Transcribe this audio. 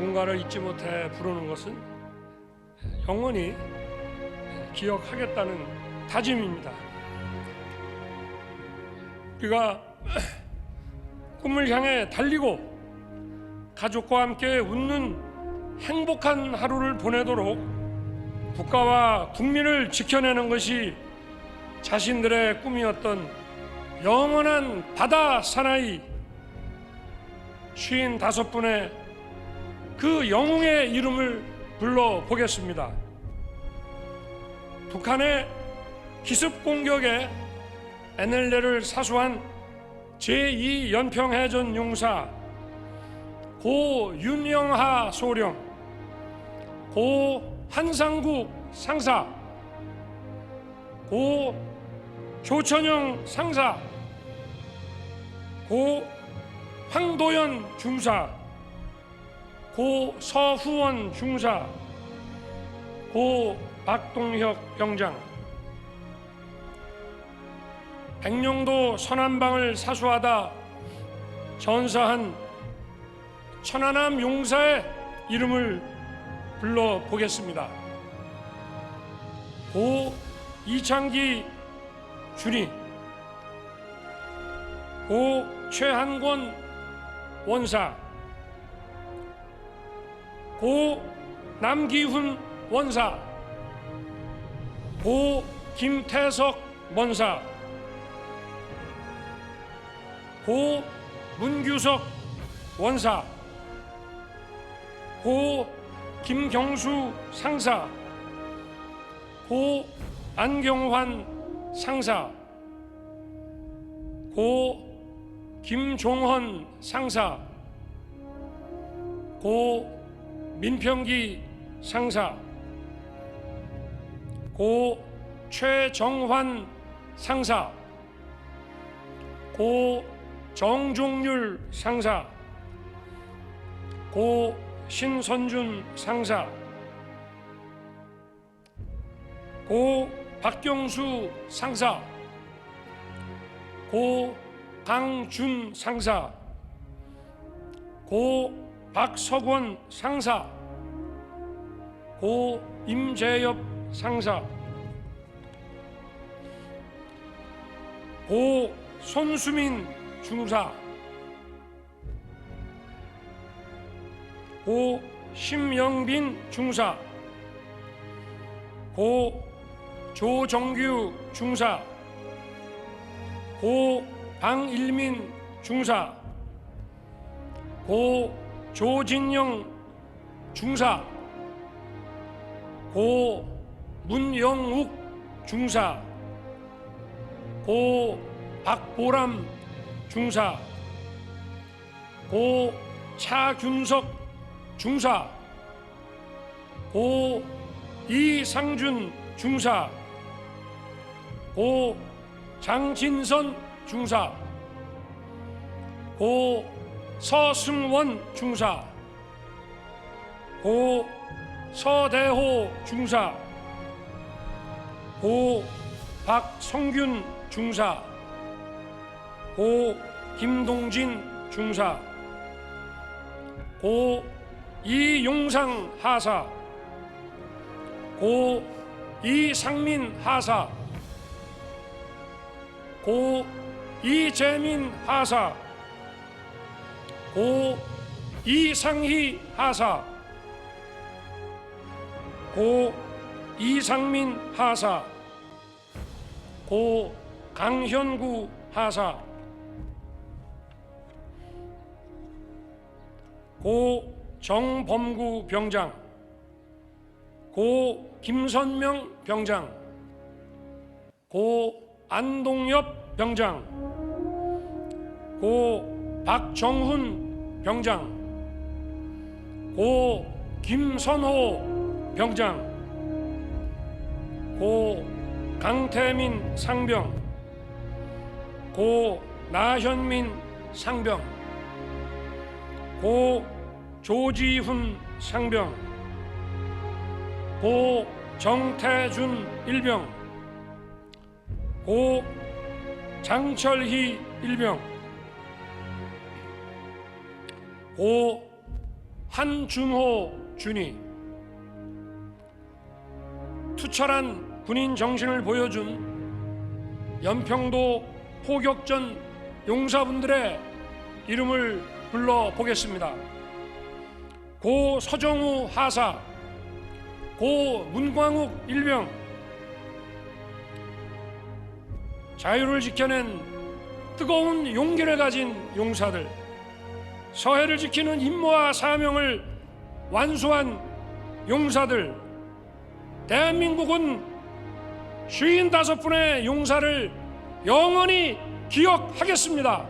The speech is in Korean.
누군가를 잊지 못해 부르는 것은 영원히 기억하겠다는 다짐입니다. 우리가 꿈을 향해 달리고 가족과 함께 웃는 행복한 하루를 보내도록 국가와 국민을 지켜내는 것이 자신들의 꿈이었던 영원한 바다 사나이 쉰 다섯 분의 그 영웅의 이름을 불러 보겠습니다. 북한의 기습 공격에 NLL을 사수한 제2 연평해전 용사 고 윤영하 소령, 고 한상국 상사, 고 조천영 상사, 고 황도연 중사, 고 서후원 중사, 고 박동혁 병장, 백령도 선한방을 사수하다 전사한 천안함 용사의 이름을 불러 보겠습니다. 고 이창기 준이, 고 최한권 원사, 고 남기훈 원사, 고 김태석 원사, 고 문규석 원사, 고 김경수 상사, 고 안경환 상사, 고 김종헌 상사, 고 민평기 상사, 고 최정환 상사, 고 정종률 상사, 고 신선준 상사, 고 박경수 상사, 고 강준 상사, 고 박석원 상사, 고 임재엽 상사, 고 손수민 중사, 고 심영빈 중사, 고 조정규 중사, 고 방일민 중사, 고 조진영 중사, 고 문영욱 중사, 고 박보람 중사, 고 차균석 중사, 고 이상준 중사, 고 장진선 중사, 고 서승원 중사, 고 서대호 중사, 고 박성균 중사, 고 김동진 중사, 고 이용상 하사, 고 이상민 하사, 고 이재민 하사, 고 이상희 하사, 고 이상민 하사, 고 강현구 하사, 고 정범구 병장, 고 김선명 병장, 고 안동엽 병장, 고 박정훈 병장, 고 김선호 병장, 고 강태민 상병, 고 나현민 상병, 고 조지훈 상병, 고 정태준 일병, 고 장철희 일병, 고 한준호 준이. 투철한 군인 정신을 보여준 연평도 포격전 용사분들의 이름을 불러 보겠습니다. 고 서정우 하사, 고 문광욱 일병, 자유를 지켜낸 뜨거운 용기를 가진 용사들, 서해를 지키는 임무와 사명을 완수한 용사들, 대한민국은 55분의 용사를 영원히 기억하겠습니다.